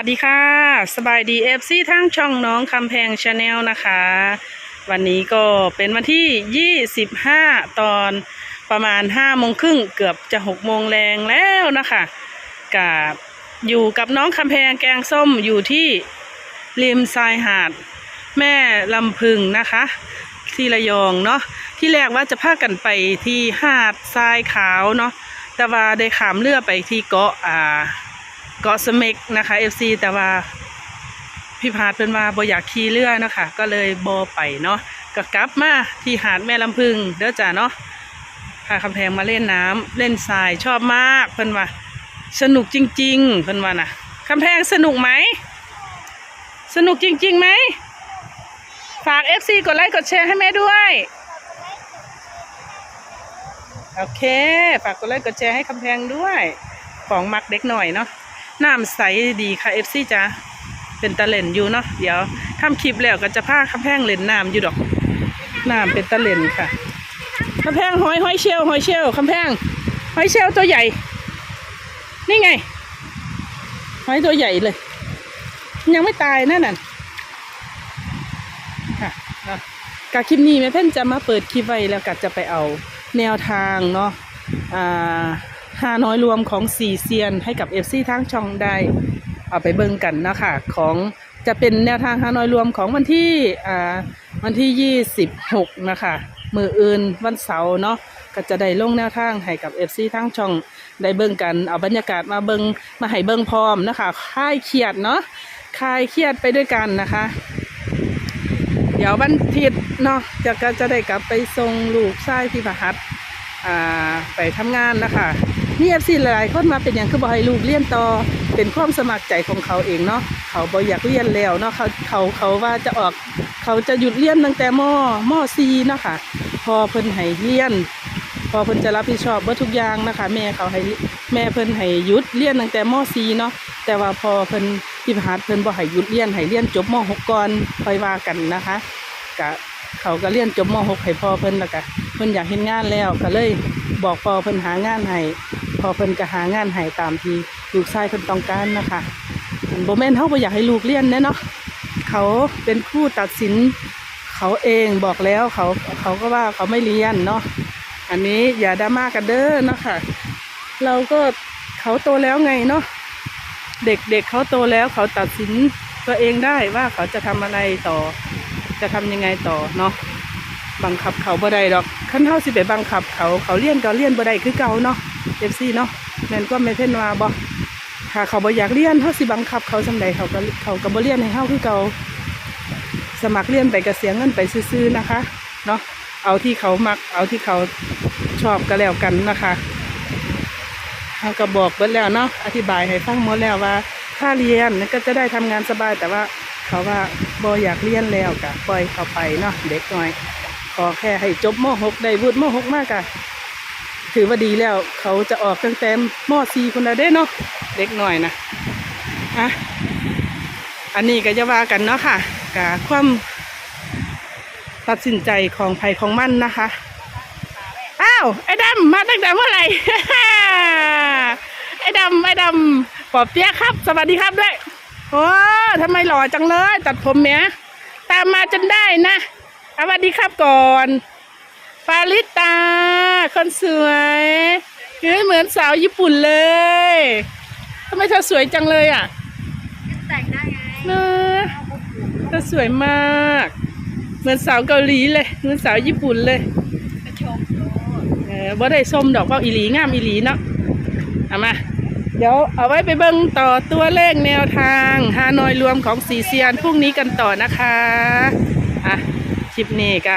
วัสดีค่ะ สบายดีเอฟซีทั้งช่องน้องคำแพงชาแนลนะคะ วันนี้ก็เป็นวันที่ 25 ตอนประมาณ5โมงครึ่งเกือบจะ6โมงแรงแล้วนะคะกับอยู่กับน้องคำแพงแกงส้มอยู่ที่ริมชายหาด แม่ลำพึงนะคะ ที่ระยองเนาะที่แรกว่าจะพากันไปที่หาดทรายขาวเนาะแต่ว่าได้ขามเรือไปที่เกาะอ่า เกาะสเม็กนะคะ FC แต่ว่าพี่พาดเป็นมาบอยากขี่เรือนะคะก็เลยบอไปเนาะก็กลับมาที่หาดแม่ลำพึงเด้อจ้าเนาะพาคำแพงมาเล่นน้ำเล่นทรายชอบมากเพิ่นว่าสนุกจริง ๆ เพิ่นว่านะคำแพงสนุกไหม สนุกจริงๆไหม ฝาก FC กดไลค์กดแชร์ให้แม่ด้วย โอเค ฝากกดไลค์กดแชร์ให้คำแพงด้วย ของมักเด็กหน่อยเนาะ น้ำใสดีค่ะ FC จ้าเป็นตะเล่นอยู่เนาะเดี๋ยวทำคลิปแล้วก็จะพาคำแพงเล่นน้ำอยู่ดอกน้ำเป็นตะเล่นค่ะคำแพงหอยหอยเชลลหอยเชลลคำแพงหอยเชลตัวใหญ่ นี่ไงหอยตัวใหญ่เลย ยังไม่ตายนั่นน่ะค่ะกาคลิปนี้แม่เพ่นจะมาเปิดคลิปไว้แล้วก็จะไปเอาแนวทางเนาะอ่า หาน้อยรวมของสี่เซียนให้กับเอฟซีทั้งช่องได้เอาไปเบิ่งกันนะคะของจะเป็นแนวทางฮานอยรวมของวันที่อ่าวันที่26นะคะมืออื่นวันเสาร์เนาะก็จะได้ลงแนวทางให้กับ FC ทั้งช่องได้เบิ่งกันเอาบรรยากาศมาเบิ่งมาให้เบิ่งพร้อมนะคะคลายเครียดเนาะคลายเครียดไปด้วยกันนะคะ เดี๋ยววันอาทิตย์เนาะจะก็จะได้กลับไปส่งลูกชายที่พหัสอ่าไปทำงานนะคะ นี่เอฟซีหลายๆคนมาเป็นอย่างคือบ่ให้ลูกเรียนต่อเป็นความสมัครใจของเขาเองเนาะเขาบ่อยากเรียนแล้วเนาะเขาเขาเขาว่าจะออก เขาจะหยุดเรียนตั้งแต่มมซีเนาะค่ะ พอเพิ่นให้เรียน พอเพิ่นจะรับผิดชอบเบิดทุกอย่างนะคะ แม่เขาให้แม่เพิ่นให้หยุดเรียนตั้งแต่มซีเนาะแต่ว่าพอเพิ่นพิพาทเพิ่นบ่ให้หยุดเรียนให้เรียนจบมหกก่อนค่อยว่ากันนะคะกะเขาก็เรียนจบมหกให้พ่อเพิ่นแล้วก็เพิ่นอยากเห็นงานแล้วก็เลย บอกพอเพิ่นหางานให้พอเพิ่นก็หางานให้ตามที่ลูกชายเพิ่นต้องการนะคะบ่แม่นเฮาบ่อยากให้ลูกเรียนแน่เนาะเขาเป็นผู้ตัดสินเขาเองบอกแล้วเขาเขาก็ว่าเขาไม่เรียนเนาะอันนี้อย่าดราม่ากันเด้อนะค่ะเราก็เขาโตแล้วไงเนาะเด็กเด็กเขาโตแล้วเขาตัดสินตัวเองได้ว่าเขาจะทำอะไรต่อ จะทำยังไงต่อเนาะ บังคับเขาบ่ได้ดอกขั้นเท่าสิไปบังคับเขาเขาเลี้ยนก็เลี้ยนบ่ได้คือเก่าเนาะเอฟซีเนาะแม่นก็ไม่เพ่นว่าบ่ถ้าเขาบ่อยากเลี้ยนเฮาสิบังคับเขาสำใดเขาก็เขาก็บ่เลี้ยนให้เฮาคือเก่าสมัครเรียนไปก็เสียเงินไปซื้อๆนะคะเนาะเอาที่เขามัก เอาที่เขาชอบก็แล้วกันนะคะเขาก็บอกเบิดแล้วเนาะอธิบายให้ฟังหมดแล้วว่า ถ้าเรียนก็จะได้ทำงานสบายแต่ว่าเขาว่าบออยากเรียนแล้วกะปล่อยเขาไปเนาะเด็กหน่อย อแค่ให้จบม .6 ได้วุฒิม .6 มากอะถือว่าดีแล้วเขาจะออกตั้งแต่ม .4 คนละเด้เนาะเด็กหน่อยนะอะอันนี้ก็จะว่ากันเนาะค่ะกะความตัดสินใจของภัยของมันนะคะ อ้าว ไอ้ดำมาตั้งแต่เมื่อไหร่ ไอ้ดำไอ้ดำปอบเปียครับ สวัสดีครับด้วย โอ้ทำไมหล่อจังเลย ตัดผมเนี้ยตามมาจนได้นะ สวัสดีครับก่อน ปาลิตา คนสวยเฮ้ยเหมือนสาวญี่ปุ่นเลยทำไมเธอสวยจังเลยอะแต่งได้ไงนะเธอสวยมาก เหมือนสาวเกาหลีเลย เหมือนสาวญี่ปุ่นเลยกระชมโลดเออบ่ได้ส้มดอกว่าอีหลีงามอีหลีเนาะเอามาเดี๋ยวเอาไว้ไปเบิ่งต่อตัวเลขแนวทางฮานอยรวมของสีเซียนพรุ่งนี้กันต่อนะคะอะค ลิปนี้ก็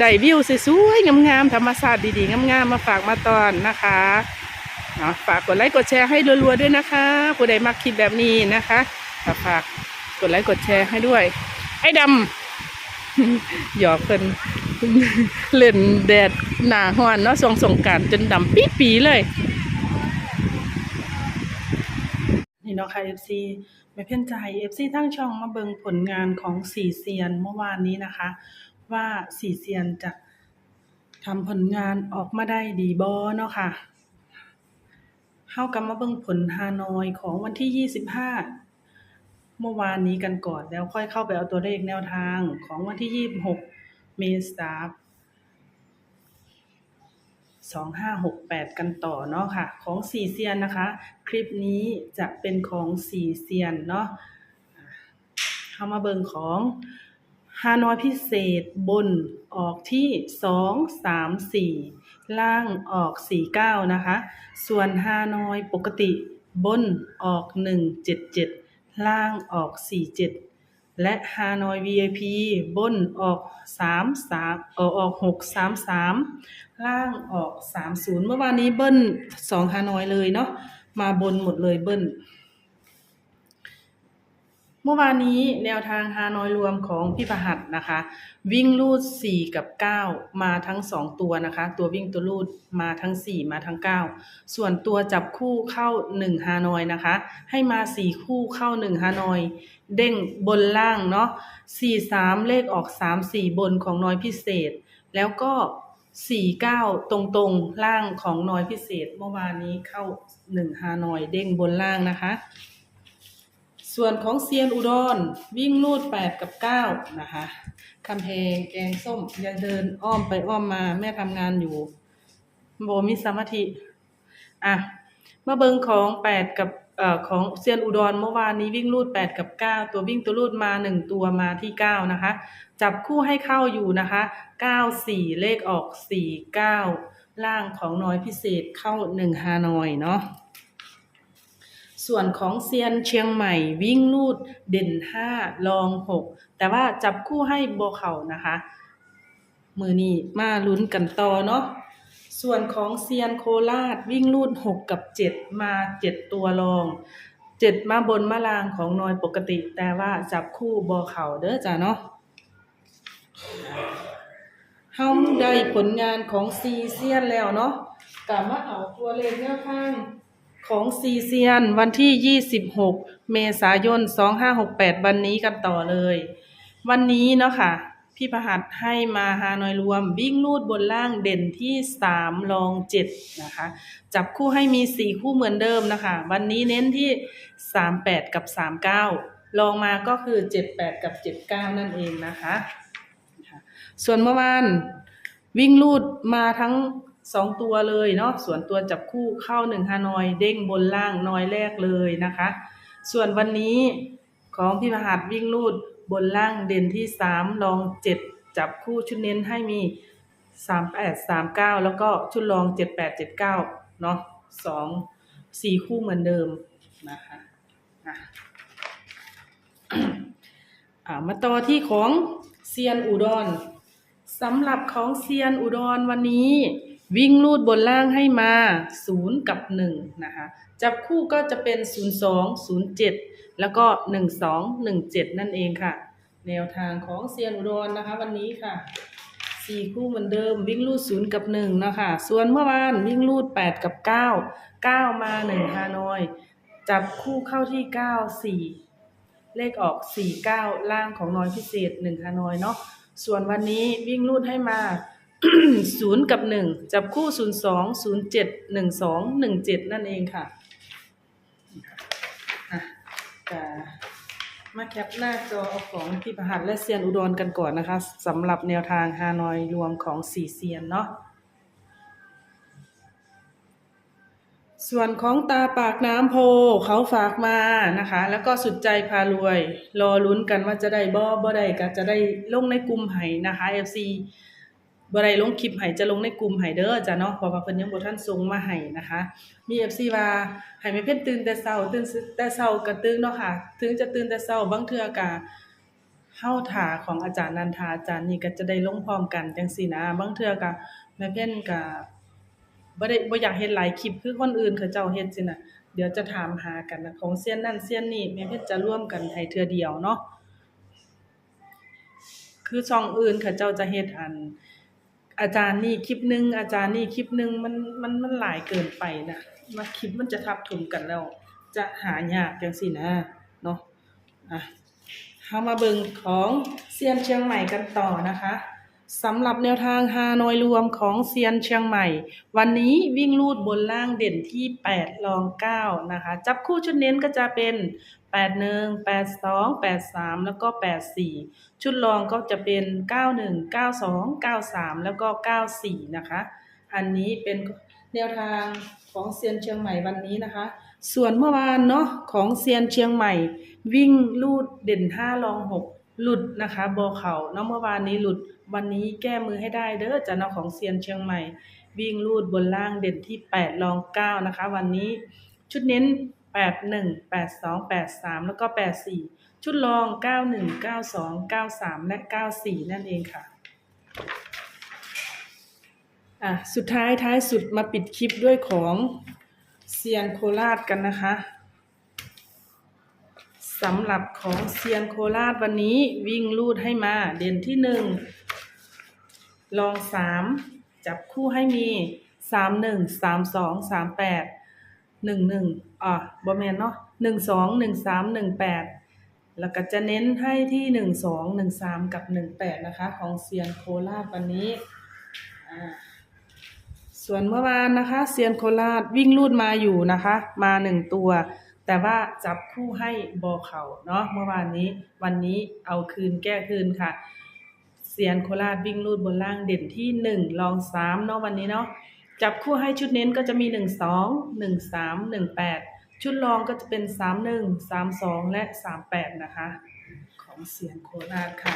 ได้วิวสวยๆงามๆธรรมชาติดีๆงามๆมาฝากมาตอนนะคะเนาะฝากกดไลค์กดแชร์ให้รัวๆด้วยนะคะ ผู้ใดมักคลิปแบบนี้นะคะก็ฝากกดไลค์กดแชร์ให้ด้วย ไอ้ดำหยอกเพิ่นเล่นแดดหนาห้อนเนาะส่งสงการจนดำปี๊ปีเลย นี่เนาะค่ะ FC แม่เพ่นใจ FC ทั้งช่องมาเบิงผลงานของสี่เซียนเมื่อวานนี้นะคะ ว่าสี่เซียนจะทำผลงานออกมาได้ดีบอเนาะค่ะเข้ากลับมาเบิ่งผลฮานอยของวันที่ 25 เมื่อวานนี้กันก่อนแล้วค่อยเข้าไปเอาตัวเลขแนวทางของวันที่ 26 เมษายน2568 กันต่อเนาะค่ะ ของสี่เซียนนะคะ คลิปนี้จะเป็นของสี่เซียนเนาะเข้ามาเบิงของ ฮานอยพิเศษบนออกที่2 3 4ล่างออก49นะคะ ส่วนฮานอยปกติบนออก177ล่างออก47และฮานอย VIP บนออก33เออออก633ล่างออก30เมื่อวานนี้เบิ้ล2ฮานอยเลยเนาะมาบนหมดเลยเบิ้ล เมื่อวานนี้แนวทางฮานอยรวมของพี่ประหัดนะคะ วิ่งลูด 4 กับ 9 มาทั้ง 2 ตัวนะคะ ตัววิ่งตัวลูดมาทั้ง 4 มาทั้ง 9 ส่วนตัวจับคู่เข้า 1 ฮานอยนะคะ ให้มา 4 คู่เข้า 1 ฮานอย เด้งบนล่างเนาะ4 3 เลขออก 3 4 บนของน้อยพิเศษ แล้วก็4 9ตรงๆล่างของน้อยพิเศษ เมื่อวานนี้เข้า1ฮานอยเด้งบนล่างนะคะ ส่วนของเซียนอุดรวิ่งลูด 8 กับ 9 นะคะคำเพงแกงส้มยังเดินอ้อมไปอ้อมมาแม่ทำงานอยู่โบมีสมาธิอะมาเบิงของ 8 กับเอ่อของเซียนอุดรเมื่อวานนี้วิ่งลูด 8 กับ 9 ตัววิ่งตัวลูดมา 1 ตัวมาที่ 9 นะคะ จับคู่ให้เข้าอยู่นะคะ 9 4 เลขออก 4 9 ล่างของน้อยพิเศษเข้า 1 ฮานอยเนาะ ส่วนของเซียนเชียงใหม่วิ่งลูดเด่นห้ารองหกแต่ว่าจับคู่ให้โบเข่านะคะ มือนี้มาลุ้นกันต่อเนาะส่วนของเซียนโคราชวิ่งลูดหกกับเจ็ดมาเจ็ดตัวรองเจ็ดมาบนมาลางของนอยปกติ แต่ว่าจับคู่โบเข่าเด้อจ้ะเนาะเฮาได้ผลงานของซีเซียนแล้วเนาะกลับมาเอาตัวเลขแนวทาง ของซีเซียนวันที่ 26 เมษายน 2568 วันนี้กันต่อเลย วันนี้เนาะค่ะ พี่ประหัดให้มาฮานอยรวมวิ่งลูดบนล่างเด่นที่3รอง 7 นะคะ จับคู่ให้มี 4 คู่เหมือนเดิมนะคะ วันนี้เน้นที่ 38 กับ 39 ลองมาก็คือ 78 กับ 79 นั่นเองนะคะ ส่วนเมื่อวานวิ่งลูดมาทั้ง สองตัวเลยเนาะส่วนตัวจับคู่เข้าหนึ่งฮานอยเด้งบนล่างนอยแรกเลยนะคะ ส่วนวันนี้ของพี่มหัดวิ่งลูดบนล่างเด่นที่สามรองเจ็ดจับคู่ชุดเน้นให้มีสามแปดสามเก้าแล้วก็ชุดรองเจ็ดแปดเจ็ดเก้าเนาะสองสี่คู่เหมือนเดิมนะคะอะมาต่อที่ของเซียนอุดรสำหรับของเซียนอุดรวันนี้ วิ่งลูดบนล่างให้มา 0 กับ 1 นะคะ จับคู่ก็จะเป็น 02 07 แล้วก็ 12 17 นั่นเองค่ะ แนวทางของเซียนอุดรนะคะ วันนี้ค่ะ 4 คู่เหมือนเดิมวิ่งลูด 0 กับ 1 นะคะ ส่วนเมื่อวานวิ่งลูด 8 กับ 9 9 มา 1 ฮานอย จับคู่เข้าที่ 9 4 เลขออก 49 ล่างของน้อยพิเศษ 1 ฮานอยเนาะ ส่วนวันนี้วิ่งลูดให้มา 0กับ1จับคู่02 07 12 17นั่นเองค่ะอะจะมาแคปหน้าจอเอาของพี่ประหัสและเซียนอุดรกันก่อนนะคะสำหรับแนวทางฮานอยรวมของสี่เซียนเนาะส่วนของตาปากน้ำโพเขาฝากมานะคะ แล้วก็สุดใจพารวย รอลุ้นกันว่าจะได้บ่บ่ได้ก็จะได้ลงในกลุ่มไห้นะคะ FC บได้ลงคลิปไห้จะลงในกลุ่มไห้เด้อจ้ะเนาะเพราะว่าเพิ่นยังบ่ทันส่งมาให้นะคะ มี FC ว่าให้แม่เพิ่นตื่นแต่เช้าตื่นแต่เช้าก็ตื่นเนาะค่ะ ถึงจะตื่นแต่เช้าบางเทื่อก็เฮาท่าของอาจารย์นันทาอาจารย์นี่ก็จะได้ลงพร้อมกันจังซี่นะบางเทื่อก็แม่เพิ่นก็บ่ได้บ่อยากเฮ็ดหลายคลิปคือคนอื่นเขาเจ้าเฮ็ดสินะเดี๋ยวจะถามหากันนะของเซียนนั่นเซียนนี่แม่เพชรจะร่วมกันให้เทือเดียวเนาะคือช่องอื่นเขาเจ้าจะเฮ็ดอัน อาจารย์นี่คลิปหนึงอาจารย์นี่คลิปหนึงมันมันมันหลายเกินไปนะมาคลิปมันจะทับถมกันแล้ว จะหายากจังซี่นะเนาะอะเข้ามาเบิ่งของเซียนเชียงใหม่กันต่อนะคะ สำหรับแนวทางฮานอยรวมของเซียนเชียงใหม่ วันนี้วิ่งลูดบนล่างเด่นที่8รอง 9 นะคะ จับคู่ชุดเน้นก็จะเป็น 81 82 83 แล้วก็ 84 ชุดรองก็จะเป็น 91 92 93 แล้วก็ 94 นะคะ อันนี้เป็นแนวทางของเซียนเชียงใหม่วันนี้นะคะ ส่วนเมื่อวานเนาะของเซียนเชียงใหม่ วิ่งลูดเด่น5รอง 6 หลุดนะคะบอเขาเนาะเมื่อวานนี้หลุดวันนี้แก้มือให้ได้เด้อจ้ะเนาของเซียนเชียงใหม่ วิ่งลูดบนล่างเด่นที่ 8 รอง 9 นะคะ วันนี้ชุดเน้น 81 82 83 แล้วก็ 84 ชุดรอง 91 92 93 และ 94 นั่นเองค่ะอะ สุดท้ายท้ายสุดมาปิดคลิปด้วยของเซียนโคราชกันนะคะ สำหรับของเซียนโคราชวันนี้วิ่งลูดให้มา เด่นที่หนึ่งลองสามจับคู่ให้มีสามหนึ่งสามสองสามแปดหนึ่งหนึ่งอะบอแมนเนาะหนึ่งสองหนึ่งสามหนึ่งแปดแล้วก็จะเน้นให้ที่หนึ่งสองหนึ่งสามกับหนึ่งแปดนะคะ ของเซียนโคราชวันนี้อ่าส่วนเมื่อวานนะคะ เซียนโคราชวิ่งลูดมาอยู่นะคะ มาหนึ่งตัว แต่ว่าจับคู่ให้บอเขาเนาะเมื่อวานนี้วันนี้เอาคืนแก้คืนค่ะเซียนโคราชวิ่งลูดบนล่างเด่นที่หนึ่งรองสามเนาะวันนี้เนาะจับคู่ให้ชุดเน้นก็จะมีหนึ่งสองหนึ่งสามหนึ่งแปดชุดรองก็จะเป็นสามหนึ่งสามสองและสามแปดนะคะ ของเซียนโคราชค่ะ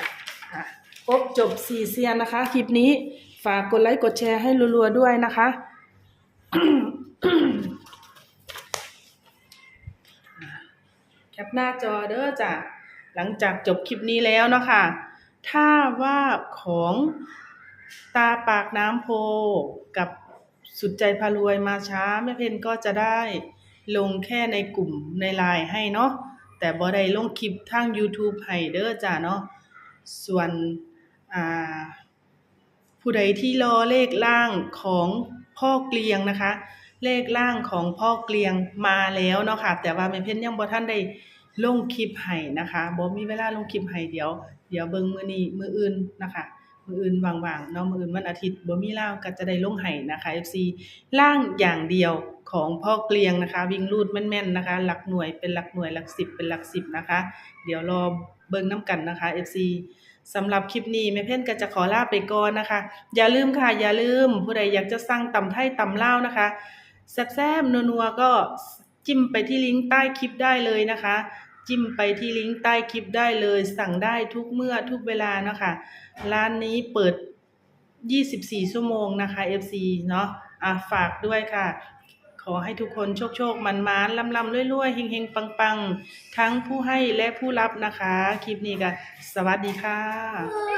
อะครบจบสี่เซียนนะคะ คลิปนี้ฝากกดไลค์กดแชร์ให้รัวๆด้วยนะคะ แคปหน้าจอเด้อจ้ะหลังจากจบคลิปนี้แล้วเนาะค่ะถ้าว่าของตาปากน้ำโพกับสุดใจพารวยมาช้าแม่เพนก็จะได้ลงแค่ในกลุ่มในไลน์ให้เนาะแต่บ่ได้ลงคลิปทาง YouTube ให้เด้อจ้ะเนาะส่วนอ่าผู้ใดที่รอเลขล่างของพ่อเกลียงนะคะ เลขล่างของพ่อเกลียงมาแล้วเนาะค่ะ แต่ว่าแม่เพิ่นยังบ่ทันได้ลงคลิปให้นะคะบ่มีเวลาลงคลิปให้เดี๋ยว เดี๋ยวเบิ่งมื้อนี้มื้ออื่นนะคะมืออื่นว่างๆเนาะมืออื่นวันอาทิตย์บ่มีเล่าก็จะได้ลงให้นะคะ FC ล่างอย่างเดียวของพ่อเกลียงนะคะ วิ่งรูดแม่นๆนะคะ หลักหน่วยเป็นหลักหน่วยหลักสิบเป็นหลักสิบนะคะ เดี๋ยวรอเบิ่งน้ำกันนะคะ FC สำหรับคลิปนี้แม่เพ่นก็จะขอลาไปก่อนนะคะ อย่าลืมค่ะ อย่าลืมผู้ใดอยากจะสั่งตำไทยตำลานะคะ แซ่บๆนัวๆก็จิ้มไปที่ลิงก์ใต้คลิปได้เลยนะคะ จิ้มไปที่ลิงก์ใต้คลิปได้เลย สั่งได้ทุกเมื่อทุกเวลานะคะร้านนี้เปิด 24 ชั่วโมงนะคะ FC เนาะอะฝากด้วยค่ะ ขอให้ทุกคนโชคโชคมันมานลำลำรวยๆเฮงๆปังๆทั้งผู้ให้และผู้รับนะคะ คลิปนี้ก็สวัสดีค่ะ